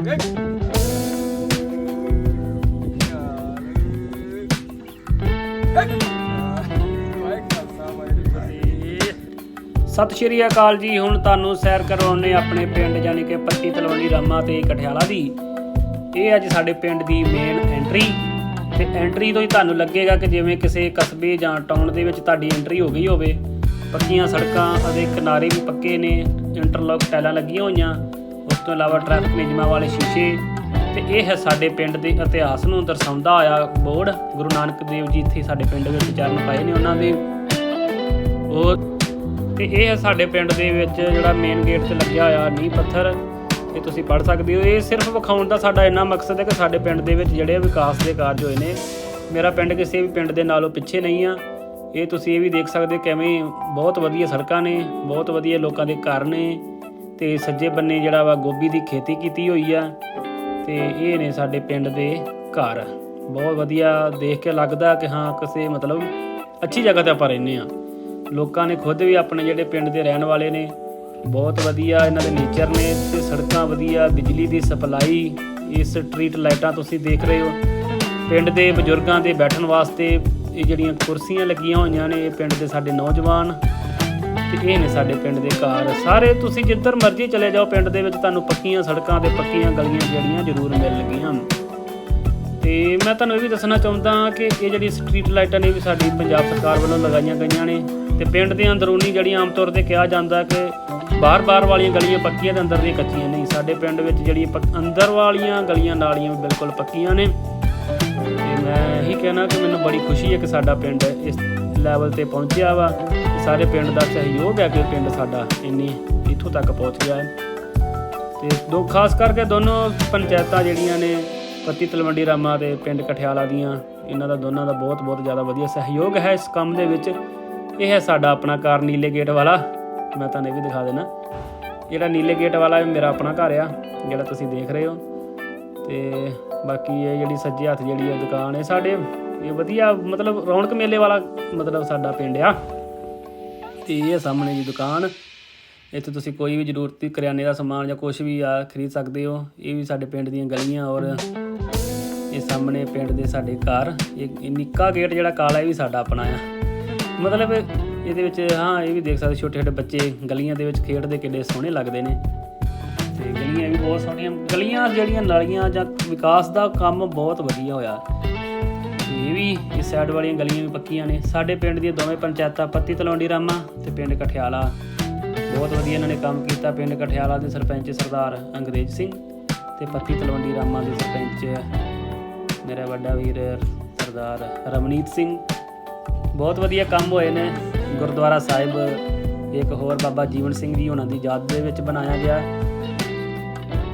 ਸਤਿ ਸ਼੍ਰੀ ਅਕਾਲ ਜੀ, ਹੁਣ ਤੁਹਾਨੂੰ ਸੈਰ ਕਰਵਾਉਣੇ ਆਪਣੇ ਪਿੰਡ ਯਾਨੀ ਕਿ ਪੱਤੀ ਤਲਵੰਡੀ ਰਾਮਾ ਤੇ ਕਠਿਆਲਾ ਦੀ। ਇਹ ਅੱਜ ਸਾਡੇ ਪਿੰਡ ਦੀ ਮੇਨ ਐਂਟਰੀ ਤੇ ਐਂਟਰੀ ਤੋਂ ਹੀ ਤੁਹਾਨੂੰ ਲੱਗੇਗਾ ਕਿ ਜਿਵੇਂ ਕਿਸੇ ਕਸਬੇ ਜਾਂ ਟਾਊਨ ਦੇ ਵਿੱਚ ਤੁਹਾਡੀ ਐਂਟਰੀ ਹੋ ਗਈ ਹੋਵੇ। ਪੱਕੀਆਂ ਸੜਕਾਂ ਅਤੇ ਕਿਨਾਰੇ ਵੀ ਪੱਕੇ ਨੇ ਇੰਟਰਲੌਕ ਟਾਈਲਾਂ ਲੱਗੀਆਂ ਹੋਈਆਂ। ਤੋਂ ਇਲਾਵਾ ਟ੍ਰੈਫਿਕ ਨਿਯਮਾਂ ਵਾਲੇ ਸ਼ੀਸ਼ੇ, ਤੇ ਇਹ ਹੈ ਸਾਡੇ ਪਿੰਡ ਦੇ ਇਤਿਹਾਸ ਨੂੰ ਦਰਸਾਉਂਦਾ ਹੋਇਆ ਬੋਰਡ। ਗੁਰੂ ਨਾਨਕ ਦੇਵ ਜੀ ਇੱਥੇ ਸਾਡੇ ਪਿੰਡ ਵਿੱਚ ਚਰਨ ਪਾਏ ਨੇ ਉਹਨਾਂ ਦੇ। ਉਹ ਤੇ ਇਹ ਹੈ ਸਾਡੇ ਪਿੰਡ ਦੇ ਵਿੱਚ ਜਿਹੜਾ ਮੇਨ ਗੇਟ ਤੇ ਲੱਗਿਆ ਹੋਇਆ ਨੀਂਹ ਪੱਥਰ। ਇਹ ਤੁਸੀਂ ਪੜ੍ਹ ਸਕਦੇ ਹੋ। ਇਹ ਸਿਰਫ ਵਿਖਾਉਣ ਦਾ ਸਾਡਾ ਇੰਨਾ ਮਕਸਦ ਹੈ ਕਿ ਸਾਡੇ ਪਿੰਡ ਦੇ ਵਿੱਚ ਜਿਹੜੇ ਵਿਕਾਸ ਦੇ ਕਾਰਜ ਹੋਏ ਨੇ, ਮੇਰਾ ਪਿੰਡ ਕਿਸੇ ਵੀ ਪਿੰਡ ਦੇ ਨਾਲੋਂ ਪਿੱਛੇ ਨਹੀਂ ਆ। ਇਹ ਤੁਸੀਂ ਇਹ ਵੀ ਦੇਖ ਸਕਦੇ ਕਿਵੇਂ ਬਹੁਤ ਵਧੀਆ ਸੜਕਾਂ ਨੇ, ਬਹੁਤ ਵਧੀਆ ਲੋਕਾਂ ਦੇ ਘਰ ਨੇ। ਤੇ ਸੱਜੇ ਬੰਨੇ ਜਿਹੜਾ ਵਾ ਗੋਭੀ ਦੀ ਖੇਤੀ ਕੀਤੀ ਹੋਈ ਆ ਤੇ ਇਹ ਨੇ ਸਾਡੇ ਪਿੰਡ ਦੇ ਘਰ। ਬਹੁਤ ਵਧੀਆ ਦੇਖ ਕੇ ਲੱਗਦਾ ਕਿ ਹਾਂ ਕਿਸੇ ਮਤਲਬ ਅੱਛੀ ਜਗ੍ਹਾ ਤੇ ਆਪਾਂ ਰਹਿੰਦੇ ਆ ਲੋਕਾਂ ਨੇ ਖੁਦ ਵੀ ਆਪਣੇ ਜਿਹੜੇ ਪਿੰਡ ਦੇ ਰਹਿਣ ਵਾਲੇ ਨੇ, ਬਹੁਤ ਵਧੀਆ ਇਹਨਾਂ ਦੇ ਨੇਚਰ ਨੇ ਤੇ ਸੜਕਾਂ ਵਧੀਆ, ਬਿਜਲੀ ਦੀ ਸਪਲਾਈ ਇਹ ਸਟਰੀਟ ਲਾਈਟਾਂ ਤੁਸੀਂ ਦੇਖ ਰਹੇ ਹੋ। ਪਿੰਡ ਦੇ ਬਜ਼ੁਰਗਾਂ ਦੇ ਬੈਠਣ ਵਾਸਤੇ ਇਹ ਜਿਹੜੀਆਂ ਕੁਰਸੀਆਂ ਲੱਗੀਆਂ ਹੋਈਆਂ ਨੇ, ਇਹ ਪਿੰਡ ਦੇ ਸਾਡੇ ਨੌਜਵਾਨ ਤੇ ਇਹ ਨੇ ਸਾਡੇ ਪਿੰਡ ਦੇ ਘਰ। ਸਾਰੇ ਤੁਸੀਂ ਜਿੱਧਰ ਮਰਜ਼ੀ ਚਲੇ ਜਾਓ, ਪਿੰਡ ਦੇ ਵਿੱਚ ਤੁਹਾਨੂੰ ਪੱਕੀਆਂ ਸੜਕਾਂ ਤੇ ਪੱਕੀਆਂ ਗਲੀਆਂ ਜਿਹੜੀਆਂ ਜ਼ਰੂਰ ਮਿਲਣਗੀਆਂ ਤੇ ਮੈਂ ਤੁਹਾਨੂੰ ਇਹ ਵੀ ਦੱਸਣਾ ਚਾਹੁੰਦਾ ਕਿ ਇਹ ਜਿਹੜੀ ਸਟਰੀਟ ਲਾਈਟਾਂ ਨੇ ਵੀ ਸਾਡੀ ਪੰਜਾਬ ਸਰਕਾਰ ਵੱਲੋਂ ਲਗਾਈਆਂ ਗਈਆਂ ਨੇ। ਤੇ ਪਿੰਡ ਦੇ ਅੰਦਰੂਨੀ ਜਿਹੜੀਆਂ ਆਮ ਤੌਰ ਤੇ ਕਿਹਾ ਜਾਂਦਾ ਕਿ ਬਾਹਰ-ਬਾਹਰ ਵਾਲੀਆਂ ਗਲੀਆਂ ਪੱਕੀਆਂ ਤੇ ਅੰਦਰ ਦੀਆਂ ਕੱਚੀਆਂ ਨਹੀਂ। ਸਾਡੇ ਪਿੰਡ ਵਿੱਚ ਜਿਹੜੀਆਂ ਪੱਕ- ਅੰਦਰ ਵਾਲੀਆਂ ਗਲੀਆਂ ਨਾਲੀਆਂ ਵੀ ਬਿਲਕੁਲ ਪੱਕੀਆਂ ਨੇ। ਤੇ ਮੈਂ ਇਹੀ ਕਹਿਣਾ ਕਿ ਮੈਨੂੰ ਬੜੀ ਖੁਸ਼ੀ ਹੈ ਕਿ ਸਾਡਾ ਪਿੰਡ ਇਸ ਲੈਵਲ ਤੇ ਪਹੁੰਚਿਆ ਵਾ। ਸਾਰੇ ਪਿੰਡ ਦਾ ਸਹਿਯੋਗ ਹੈ ਕਿ ਪਿੰਡ ਸਾਡਾ ਇੰਨੀ ਇੱਥੋਂ ਤੱਕ ਪਹੁੰਚ ਗਿਆ ਹੈ। ਤੇ ਦੋ ਖਾਸ ਕਰਕੇ ਦੋਨੋਂ ਪੰਚਾਇਤਾਂ ਜਿਹੜੀਆਂ ਨੇ ਪੱਤੀ ਤਲਵੰਡੀ ਰਾਮਾ ਤੇ ਪਿੰਡ ਕਠਿਆਲਾ ਦੀਆਂ, ਇਹਨਾਂ ਦਾ ਦੋਨਾਂ ਦਾ ਬਹੁਤ ਬਹੁਤ ਜ਼ਿਆਦਾ ਵਧੀਆ ਸਹਿਯੋਗ ਹੈ ਇਸ ਕੰਮ ਦੇ ਵਿੱਚ। ਇਹ ਹੈ ਸਾਡਾ ਆਪਣਾ ਘਰ ਨੀਲੇ ਗੇਟ ਵਾਲਾ। ਮੈਂ ਤੁਹਾਨੂੰ ਇਹ ਵੀ ਦਿਖਾ ਦੇਣਾ ਜਿਹੜਾ ਨੀਲੇ ਗੇਟ ਵਾਲਾ ਮੇਰਾ ਆਪਣਾ ਘਰ ਆ, ਜਿਹੜਾ ਤੁਸੀਂ ਦੇਖ ਰਹੇ ਹੋ। ਤੇ ਬਾਕੀ ਇਹ ਜਿਹੜੀ ਸੱਜੇ ਹੱਥ ਜਿਹੜੀ ਇਹ ਦੁਕਾਨ ਹੈ ਸਾਡੇ ਇਹ ਵਧੀਆ ਮਤਲਬ ਰੌਣਕ ਮੇਲੇ ਵਾਲਾ ਮਤਲਬ ਸਾਡਾ ਪਿੰਡ ਆ। ਤੇ ਇਹ ਸਾਹਮਣੇ ਦੀ ਦੁਕਾਨ। ਇੱਥੇ ਤੁਸੀਂ ਕੋਈ ਵੀ ਜ਼ਰੂਰਤੀ, ਕਰਿਆਨੇ ਦਾ ਸਮਾਨ ਜਾਂ ਕੁਝ ਵੀ ਆ ਖਰੀਦ ਸਕਦੇ ਹੋ। ਇਹ ਵੀ ਸਾਡੇ ਪਿੰਡ ਦੀਆਂ ਗਲੀਆਂ ਔਰ ਇਹ ਸਾਹਮਣੇ ਪਿੰਡ ਦੇ ਸਾਡੇ ਘਰ। ਇਹ ਨਿੱਕਾ ਗੇਟ ਜਿਹੜਾ ਕਾਲਾ, ਇਹ ਵੀ ਸਾਡਾ ਆਪਣਾ ਆ। ਮਤਲਬ ਇਹਦੇ ਵਿੱਚ, ਹਾਂ, ਇਹ ਵੀ ਦੇਖ ਸਕਦੇ ਛੋਟੇ ਛੋਟੇ ਬੱਚੇ ਗਲੀਆਂ ਦੇ ਵਿੱਚ ਖੇਡਦੇ ਕਿੱਡੇ ਸੋਹਣੇ ਲੱਗਦੇ ਨੇ। ਤੇ ਗਲੀਆਂ ਵੀ ਬਹੁਤ ਸੋਹਣੀਆਂ। ਗਲੀਆਂ ਜਿਹੜੀਆਂ ਨਾਲੀਆਂ ਜਾਂ ਵਿਕਾਸ ਦਾ ਕੰਮ ਬਹੁਤ ਵਧੀਆ ਹੋਇਆ। ਇਹ ਵੀ ਇਸ ਸਾਈਡ ਵਾਲੀਆਂ ਗਲੀਆਂ ਵੀ ਪੱਕੀਆਂ ਨੇ। ਸਾਡੇ ਪਿੰਡ ਦੀਆਂ ਦੋਵੇਂ ਪੰਚਾਇਤਾਂ ਪੱਤੀ ਤਲਵੰਡੀ ਰਾਮਾ ਤੇ ਪਿੰਡ ਕਠਿਆਲਾ। ਬਹੁਤ ਵਧੀਆ ਇਹਨਾਂ ਨੇ ਕੰਮ ਕੀਤਾ ਪਿੰਡ ਕਠਿਆਲਾ ਦੇ ਸਰਪੰਚ ਸਰਦਾਰ ਅੰਗਰੇਜ਼ ਸਿੰਘ ਤੇ ਪੱਤੀ ਤਲਵੰਡੀ ਰਾਮਾ ਦੇ ਸਰਪੰਚ ਮੇਰਾ ਵੱਡਾ ਵੀਰ ਸਰਦਾਰ ਰਮਨੀਤ ਸਿੰਘ। ਬਹੁਤ ਵਧੀਆ ਕੰਮ ਹੋਏ ਨੇ। ਗੁਰਦੁਆਰਾ ਸਾਹਿਬ, ਇੱਕ ਹੋਰ ਬਾਬਾ ਜੀਵਨ ਸਿੰਘ ਜੀ ਉਹਨਾਂ ਦੀ ਯਾਦ ਦੇ ਵਿੱਚ ਬਣਾਇਆ ਗਿਆ।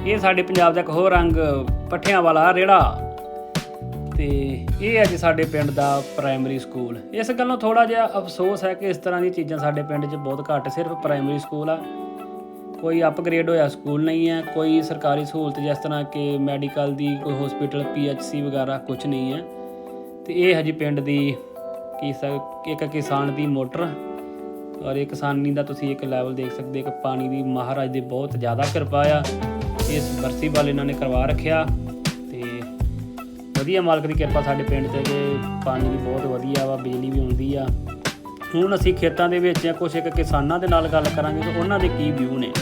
ਇਹ ਸਾਡੇ ਪੰਜਾਬ ਦਾ ਇੱਕ ਹੋਰ ਰੰਗ ਪੱਠਿਆਂ ਵਾਲਾ ਰੇੜਾ। ਤੇ ਇਹ ਹੈ ਜੀ ਸਾਡੇ ਪਿੰਡ ਦਾ ਪ੍ਰਾਇਮਰੀ ਸਕੂਲ ਇਸ ਗੱਲੋਂ ਥੋੜਾ ਜਿਹਾ ਅਫਸੋਸ ਹੈ ਕਿ ਇਸ ਤਰ੍ਹਾਂ ਦੀਆਂ ਚੀਜ਼ਾਂ ਸਾਡੇ ਪਿੰਡ 'ਚ ਬਹੁਤ ਘੱਟ ਸਿਰਫ ਪ੍ਰਾਇਮਰੀ ਸਕੂਲ ਆ। ਕੋਈ ਅਪਗ੍ਰੇਡ ਹੋਇਆ ਸਕੂਲ ਨਹੀਂ ਹੈ, ਕੋਈ ਸਰਕਾਰੀ ਸਹੂਲਤ ਜਿਸ ਤਰ੍ਹਾਂ ਕਿ ਮੈਡੀਕਲ ਦੀ, ਕੋਈ ਹਸਪੀਟਲ ਪੀਐਚਸੀ ਵਗੈਰਾ ਕੁਝ ਨਹੀਂ ਹੈ। ਤੇ ਇਹ ਹੈ ਜੀ ਪਿੰਡ ਦੀ ਇੱਕ ਕਿਸਾਨ ਦੀ ਮੋਟਰ। ਔਰ ਇਹ ਕਿਸਾਨੀ ਦਾ ਤੁਸੀਂ ਇੱਕ ਲੈਵਲ ਦੇਖ ਸਕਦੇ ਕਿ ਪਾਣੀ ਦੀ ਮਹਾਰਾਜ ਦੀ ਬਹੁਤ ਜ਼ਿਆਦਾ ਕਿਰਪਾ ਆ। ਇਸ ਬਰਸੀ ਵਾਲ ਇਹਨਾਂ ਨੇ ਕਰਵਾ ਰੱਖਿਆ। ਵਧੀਆ ਮਾਲਕ ਦੀ ਕਿਰਪਾ ਸਾਡੇ ਪਿੰਡ ਤੇ ਕਿ ਪਾਣੀ ਵੀ ਬਹੁਤ ਵਧੀਆ ਵਾ, ਬਿਜਲੀ ਵੀ ਆਉਂਦੀ ਆ। ਹੁਣ ਅਸੀਂ ਖੇਤਾਂ ਦੇ ਵਿੱਚ ਕੁਝ ਇੱਕ ਕਿਸਾਨਾਂ ਦੇ ਨਾਲ ਗੱਲ ਕਰਾਂਗੇ ਕਿ ਉਹਨਾਂ ਦੇ ਕੀ ਵਿਊ ਨੇ।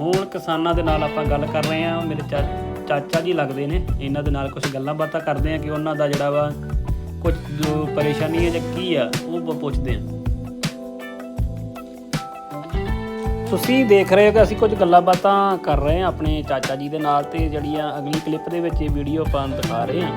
ਹੁਣ ਕਿਸਾਨਾਂ ਦੇ ਨਾਲ ਆਪਾਂ ਗੱਲ ਕਰ ਰਹੇ ਹਾਂ, ਮੇਰੇ ਚਾ- ਚਾਚਾ ਜੀ ਲੱਗਦੇ ਨੇ, ਇਹਨਾਂ ਦੇ ਨਾਲ ਕੁਝ ਗੱਲਾਂ ਬਾਤਾਂ ਕਰਦੇ ਆ ਕਿ ਉਹਨਾਂ ਦਾ ਜਿਹੜਾ ਵਾ ਕੁਝ ਪਰੇਸ਼ਾਨੀ ਹੈ ਜਾਂ ਕੀ ਆ, ਉਹ ਪੁੱਛਦੇ ਆ ਤੁਸੀਂ ਦੇਖ ਰਹੇ ਹੋ ਕਿ ਅਸੀਂ ਕੁਝ ਗੱਲਾਂ ਬਾਤਾਂ ਕਰ ਰਹੇ ਹਾਂ ਆਪਣੇ ਚਾਚਾ ਜੀ ਦੇ ਨਾਲ ਤੇ ਜਿਹੜੀਆਂ ਅਗਲੀ ਕਲਿੱਪ ਦੇ ਵਿੱਚ ਇਹ ਵੀਡੀਓ ਆਪਾਂ ਦਿਖਾ ਰਹੇ ਹਾਂ।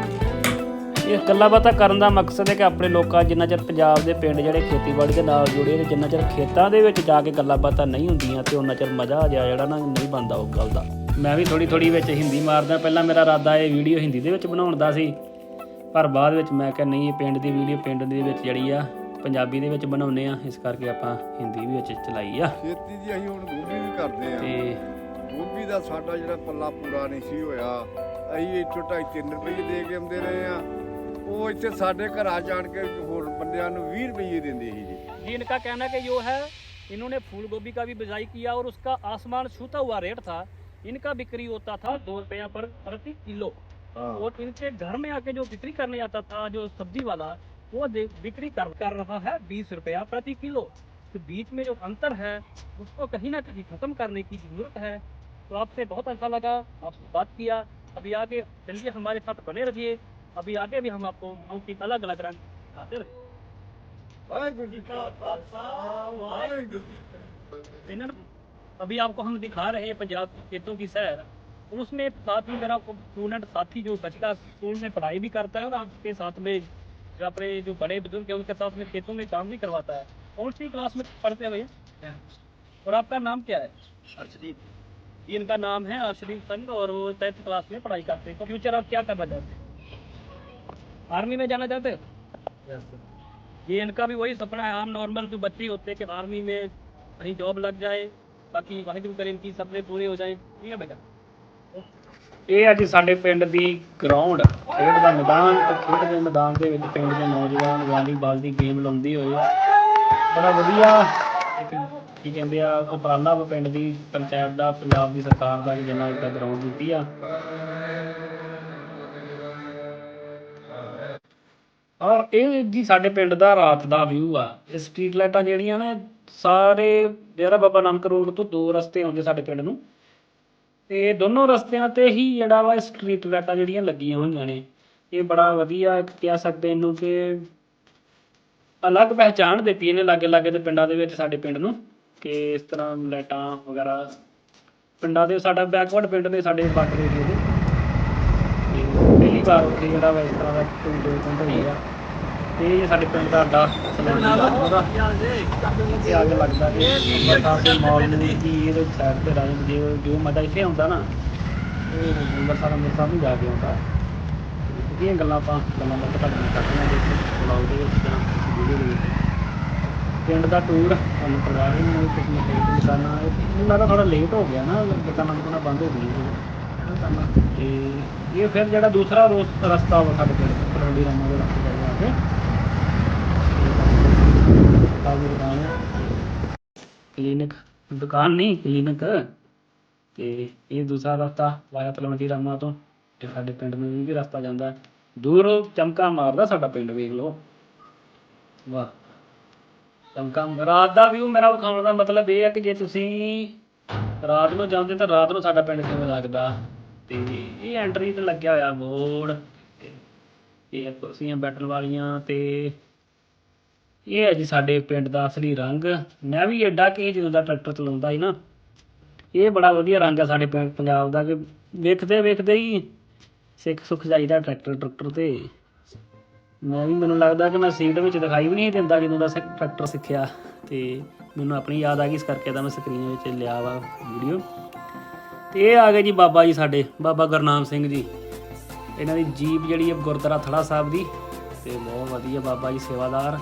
ਇਹ ਗੱਲਾਂ ਬਾਤਾਂ ਕਰਨ ਦਾ ਮਕਸਦ ਹੈ ਕਿ ਆਪਣੇ ਲੋਕਾਂ ਜਿੰਨਾ ਚਿਰ ਪੰਜਾਬ ਦੇ ਪਿੰਡ ਜਿਹੜੇ ਖੇਤੀਬਾੜੀ ਦੇ ਨਾਲ ਜੁੜੇ ਨੇ, ਜਿੰਨਾ ਚਿਰ ਖੇਤਾਂ ਦੇ ਵਿੱਚ ਜਾ ਕੇ ਗੱਲਾਂ ਬਾਤਾਂ ਨਹੀਂ ਹੁੰਦੀਆਂ ਤੇ ਉਹਨਾਂ ਚਿਰ ਮਜ਼ਾ ਆ ਜਿਹੜਾ ਨਾ ਨਹੀਂ ਬਣਦਾ ਉਹ ਗੱਲ ਦਾ। ਮੈਂ ਵੀ ਥੋੜੀ ਥੋੜੀ ਵਿੱਚ ਹਿੰਦੀ ਮਾਰਦਾ, ਪਹਿਲਾਂ ਮੇਰਾ ਇਰਾਦਾ ਇਹ ਵੀਡੀਓ ਹਿੰਦੀ ਦੇ ਵਿੱਚ ਬਣਾਉਣ ਦਾ ਸੀ, ਪਰ ਬਾਅਦ ਵਿੱਚ ਮੈਂ ਕਿਹਾ ਨਹੀਂ, ਇਹ ਪਿੰਡ ਦੀ ਵੀਡੀਓ ਪਿੰਡ ਦੇ ਵਿੱਚ ਜਿਹੜੀ ਆ ਪੰਜਾਬੀ ਦੇ ਵਿੱਚ ਬਣਾਉਨੇ ਆ ਇਸ ਕਰਕੇ ਆਪਾਂ ਹਿੰਦੀ ਵੀ ਵਿੱਚ ਚਲਾਈ ਆ ਖੇਤੀ ਦੀ ਅਸੀਂ ਹੁਣ ਗੋਭੀ ਵੀ ਕਰਦੇ ਆ ਤੇ ਗੋਭੀ ਦਾ ਸਾਡਾ ਜਿਹੜਾ ਪੱਲਾ ਪੂਰਾ ਨਹੀਂ ਸੀ ਹੋਇਆ ਅਸੀਂ ਇੱਥੋਂ ਢਾਈ ਤਿੰਨ ਰੁਪਏ ਦੇ ਕੇ ਆਉਂਦੇ ਰਹੇ ਆ ਉਹ ਇੱਥੇ ਸਾਡੇ ਘਰਾਂ ਜਾਣ ਕੇ ਹੋਰ ਬੰਦਿਆਂ ਨੂੰ 20 ਰੁਪਏ ਦਿੰਦੇ ਸੀ ਜੀ जी इनका कहना है कि जो है इन्होंने फूल गोभी का भी बिजाई किया और उसका आसमान छूता हुआ रेट था इनका बिक्री होता था दो रुपया पर प्रति किलो और इनके घर में आके जो बिक्री करने आता था जो सब्जी वाला वो बिक्री कर कर रहा है बीस रुपया प्रति किलो। तो बीच में जो अंतर है उसको कहीं ना कहीं खत्म करने की ज़रूरत है। तो आपसे बहुत अच्छा लगा आपसे बात किया। अभी आगे चलिए हमारे साथ बने रहिए। अभी आगे भी हम आपको गाँव की अलग अलग रंग दिखाते रहे अभी आपको हम दिखा रहे हैं पंजाब खेतों की सैर। उसमें साथ में मेरा स्टूडेंट साथी जो बच्चा स्कूल में पढ़ाई भी करता है और आपके साथ में अपने जो बड़े बुज़ुर्ग है उनके साथ में खेतों में काम भी करवाता है। कौन सी क्लास में पढ़ते हैं भैया? और आपका नाम क्या है? अर्शदीप। इनका नाम है अर्शदीप संघ और वो टेंथ क्लास में पढ़ाई करते हैं। तो फ्यूचर आप क्या करना चाहते हैं? आर्मी में जाना चाहते हो? ये इनका भी वही सपना है आम नॉर्मल जो बच्चे होते हैं कि आर्मी में कहीं जॉब लग जाए बाकी वाहिगुरु करें इनकी सपने पूरे हो जाए। ठीक है बेटा? ਇਹ ਅੱਜ ਸਾਡੇ ਪਿੰਡ ਦੀ ਗਰਾਊਂਡ ਖੇਡ ਦਾ ਮੈਦਾਨ, ਤੇ ਖੇਡ ਦੇ ਮੈਦਾਨ ਦੇ ਵਿੱਚ ਪਿੰਡ ਦੇ ਨੌਜਵਾਨ ਵਾਲੀਬਾਲ ਦੀ ਗੇਮ ਲਾਉਂਦੀ ਹੋਏ ਬੜਾ ਵਧੀਆ ਇੱਕ ਕੀ ਕਹਿੰਦੇ ਆ, ਉਪਰਾਲਾ ਪਿੰਡ ਦੀ, ਪੰਚਾਇਤ ਦਾ, ਪੰਜਾਬ ਦੀ ਸਰਕਾਰ ਦਾ ਜਿੰਨਾ ਇੱਕ ਗਰਾਊਂਡ ਦਿੱਤੀ ਆ। ਔਰ ਇਹ ਜੀ ਸਾਡੇ ਪਿੰਡ ਦਾ ਰਾਤ ਦਾ ਵਿਊ ਆ। ਇਹ ਸਟਰੀਟ ਲਾਈਟਾਂ ਜਿਹੜੀਆਂ ਨੇ, ਸਾਰੇ ਡੇਰਾ ਬਾਬਾ ਨਾਨਕ ਰੋਡ ਤੋਂ ਦੋ ਰਸਤੇ ਆਉਂਦੇ ਸਾਡੇ ਪਿੰਡ ਨੂੰ। ਤੇ ਦੋਨੋਂ ਰਸਤਿਆਂ ਤੇ ਹੀ ਜਿਹੜਾ ਵਾ ਸਟਰੀਟ ਲਾਈਟਾਂ ਜਿਹੜੀਆਂ ਲੱਗੀਆਂ ਹੋਈਆਂ ਨੇ। ਇਹ ਬੜਾ ਵਧੀਆ ਕਹਿ ਸਕਦੇ ਇਹਨੂੰ ਕਿ ਅਲੱਗ ਪਹਿਚਾਣ ਦਿੱਤੀ ਇਹਨੇ ਲਾਗੇ ਲਾਗੇ ਦੇ ਪਿੰਡਾਂ ਦੇ ਵਿੱਚ ਸਾਡੇ ਪਿੰਡ ਨੂੰ ਕਿ ਇਸ ਤਰ੍ਹਾਂ ਲਾਈਟਾਂ ਵਗੈਰਾ। ਪਿੰਡਾਂ ਦੇ ਸਾਡਾ ਬੈਕਵਰਡ ਪਿੰਡ ਨੇ ਸਾਡੇ ਬਾਰਡਰ ਏਰੀਏ ਦੇ। ਪਹਿਲੀ ਵਾਰ ਉੱਥੇ ਜਿਹੜਾ ਵਾ ਇਸ ਤਰ੍ਹਾਂ ਦਾ ਟੂਲ ਪਿੰਡ ਹੋਈ ਆ ਤੇ ਇਹ ਸਾਡੇ ਪਿੰਡ ਦਾ ਅੱਡਾ ਸਲੈਂਡਰ ਦਾ ਉਹਦਾ। ਇਹ ਅੱਗ ਲੱਗਦਾ ਕਿ ਅੰਮ੍ਰਿਤਸਰ ਦੇ ਮਾਲ ਨੂੰ ਕੀ ਇਹਦੇ ਸਾਈਡ ਤੇ ਰਾਜ ਜੇ ਜੋ ਮਜ਼ਾ ਇੱਥੇ ਆਉਂਦਾ ਨਾ ਉਹ ਅੰਮ੍ਰਿਤਸਰ ਅੰਮ੍ਰਿਤਸਰ ਨੂੰ ਜਾ ਕੇ ਆਉਂਦਾ। ਇਹ ਗੱਲਾਂ ਆਪਾਂ ਗੱਲਾਂ ਬਾਤਾਂ ਤੁਹਾਡੇ ਨਾਲ ਕਰਦੇ ਹਾਂ ਦੇਖੋ ਬਲੌਗ ਦੇ ਵਿੱਚ ਜਾਂ ਵੀਡੀਓ ਦੇ ਵਿੱਚ। ਪਿੰਡ ਦਾ ਟੂਰ ਤੁਹਾਨੂੰ ਕਰਵਾ ਰਹੇ ਹਾਂ ਕੁਝ ਨਾ। ਦੁਕਾਨਾਂ ਮੈਨੂੰ ਲੱਗਦਾ ਥੋੜਾ ਲੇਟ ਹੋ ਗਿਆ ਨਾ, ਦੁਕਾਨਾਂ ਦੁਕਾਨਾਂ ਬੰਦ ਹੋ ਗਈਆਂ। ਤੇ ਇਹ ਫਿਰ ਜਿਹੜਾ ਦੂਸਰਾ ਰੋਸ ਰਸਤਾ ਵਾ ਸਾਡੇ ਪਿੰਡ ਪਰੌਂਡੀ ਰਾਮਾ ਦੇ ਰਸਤੇ ਜਾ ਕੇ। ਕਾਬੂ ਦੁਕਾਨ ਕਲੀਨਿਕ ਦੁਕਾਨ ਤੇ ਇਹ ਦੂਸਰਾ ਰਸਤਾ ਵਾਇਆ ਤਲਵੰਡੀ ਰਾਮਾ ਤੋਂ। ਤੇ ਸਾਡੇ ਪਿੰਡ ਨੂੰ ਵੀ ਰਸਤਾ ਜਾਂਦਾ ਦੂਰ ਚਮਕਾ ਮਾਰਦਾ ਸਾਡਾ ਪਿੰਡ, ਵੇਖ ਲਓ। ਵਾਹ। ਚਮਕਾ ਰਾਤ ਦਾ ਵਿਊ ਮੇਰਾ ਵਿਖਾਉਣ ਦਾ ਮਤਲਬ ਇਹ ਹੈ ਕਿ ਜੇ ਤੁਸੀਂ ਰਾਤ ਨੂੰ ਜਾਂਦੇ ਤਾਂ ਰਾਤ ਨੂੰ ਸਾਡਾ ਪਿੰਡ ਕਿਵੇਂ ਲੱਗਦਾ? ਤੇ ਇਹ ਐਂਟਰੀ ਤੇ ਲੱਗਿਆ ਹੋਇਆ ਬੋਰਡ। ਇਹ ਕੁਰਸੀਆਂ ਬੈਠਣ ਵਾਲੀਆਂ ਤੇ ਇਹ ਹੈ ਜੀ ਸਾਡੇ ਪਿੰਡ ਦਾ ਅਸਲੀ ਰੰਗ। ਮੈਂ ਵੀ ਐਡਾ ਕਿ ਜਦੋਂ ਦਾ ਟਰੈਕਟਰ ਚਲਾਉਂਦਾ ਸੀ ਨਾ, ਇਹ ਬੜਾ ਵਧੀਆ ਰੰਗ ਹੈ ਸਾਡੇ ਪਿੰਡ ਪੰਜਾਬ ਦਾ ਕਿ ਵੇਖਦੇ ਵੇਖਦੇ ਹੀ ਸਿੱਖ ਸੁੱਖ ਜਾਈਦਾ ਟਰੈਕਟਰ ਟਰੈਕਟਰ ਤੇ। ਮੈਂ ਵੀ ਮੈਨੂੰ ਲੱਗਦਾ ਕਿ ਮੈਂ ਸੀਟ ਵਿੱਚ ਦਿਖਾਈ ਵੀ ਨਹੀਂ ਦਿੰਦਾ ਜਦੋਂ ਦਾ ਸਿੱਖ- ਟਰੈਕਟਰ ਸਿੱਖਿਆ ਤੇ ਮੈਨੂੰ ਆਪਣੀ ਯਾਦ ਆ ਗਈ, ਇਸ ਕਰਕੇ ਤਾਂ ਮੈਂ ਸਕਰੀਨ ਵਿੱਚ ਲਿਆ ਵਾ ਵੀਡੀਓ। ਤੇ ਇਹ ਆ ਗਏ ਜੀ ਬਾਬਾ ਜੀ ਸਾਡੇ, ਬਾਬਾ ਗੁਰਨਾਮ ਸਿੰਘ ਜੀ। ਇਹਨਾਂ ਦੀ ਜੀਪ ਜਿਹੜੀ ਹੈ ਗੁਰਦੁਆਰਾ ਥੜਾ ਸਾਹਿਬ ਦੀ। ਤੇ ਬਹੁਤ ਵਧੀਆ ਬਾਬਾ ਜੀ ਸੇਵਾਦਾਰ।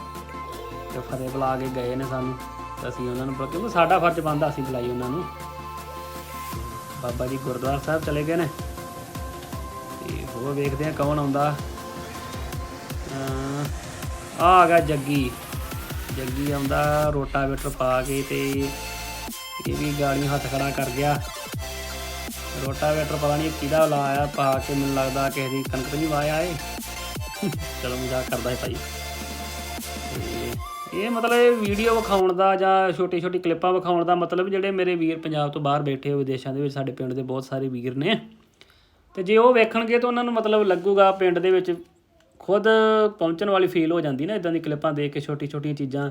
ਤੇ ਫਤਿਹ ਬੁਲਾ ਕੇ ਗਏ ਨੇ ਸਾਨੂੰ। ਤੇ ਅਸੀਂ ਉਹਨਾਂ ਨੂੰ ਕਿਉਂਕਿ ਸਾਡਾ ਫਰਜ਼ ਬਣਦਾ ਅਸੀਂ ਬੁਲਾਈ ਉਹਨਾਂ ਨੂੰ। ਬਾਬਾ ਜੀ ਗੁਰਦੁਆਰਾ ਸਾਹਿਬ ਚਲੇ ਗਏ ਨੇ। ਤੇ ਹੋਰ ਵੇਖਦੇ ਆ ਕੌਣ ਆਉਂਦਾ। ਅਹ ਆ ਆ ਗਿਆ ਜੱਗੀ। ਜੱਗੀ ਆਉਂਦਾ ਰੋਟਾਵੇਟਰ ਪਾ ਕੇ ਤੇ ਇਹ ਵੀ ਗਾੜੀ ਹੱਥ ਖੜਾ ਕਰ ਗਿਆ। ਰੋਟਾਵੇਟਰ ਪਤਾ ਨਹੀਂ ਕਿਹਦਾ ਲਾਇਆ, ਪਾ ਕੇ ਮੈਨੂੰ ਲੱਗਦਾ ਕਿਸੇ ਦੀ ਕਣਕ ਨਹੀਂ ਵਾਇਆ ਏ ਚਲੋ ਮਜ਼ਾਕ ਕਰਦਾ ਹੈ ਭਾਈ। ਤੇ ਇਹ ਮਤਲਬ ਇਹ ਵੀਡੀਓ ਵਿਖਾਉਣ ਦਾ ਜਾਂ ਛੋਟੀ ਛੋਟੀ ਕਲਿੱਪਾਂ ਵਿਖਾਉਣ ਦਾ ਮਤਲਬ ਜਿਹੜੇ ਮੇਰੇ ਵੀਰ ਪੰਜਾਬ ਤੋਂ ਬਾਹਰ ਬੈਠੇ ਹੋਏ ਵਿਦੇਸ਼ਾਂ ਦੇ ਵਿੱਚ, ਸਾਡੇ ਪਿੰਡ ਦੇ ਬਹੁਤ ਸਾਰੇ ਵੀਰ ਨੇ। ਤੇ ਜੇ ਉਹ ਵੇਖਣਗੇ ਤਾਂ ਉਹਨਾਂ ਨੂੰ ਮਤਲਬ ਲੱਗੂਗਾ ਪਿੰਡ ਦੇ ਵਿੱਚ ਖੁਦ ਪਹੁੰਚਣ ਵਾਲੀ ਫੀਲ ਹੋ ਜਾਂਦੀ ਨਾ ਇਦਾਂ ਦੀ ਕਲਿੱਪਾਂ ਦੇਖ ਕੇ ਛੋਟੀ ਛੋਟੀਆਂ ਚੀਜ਼ਾਂ।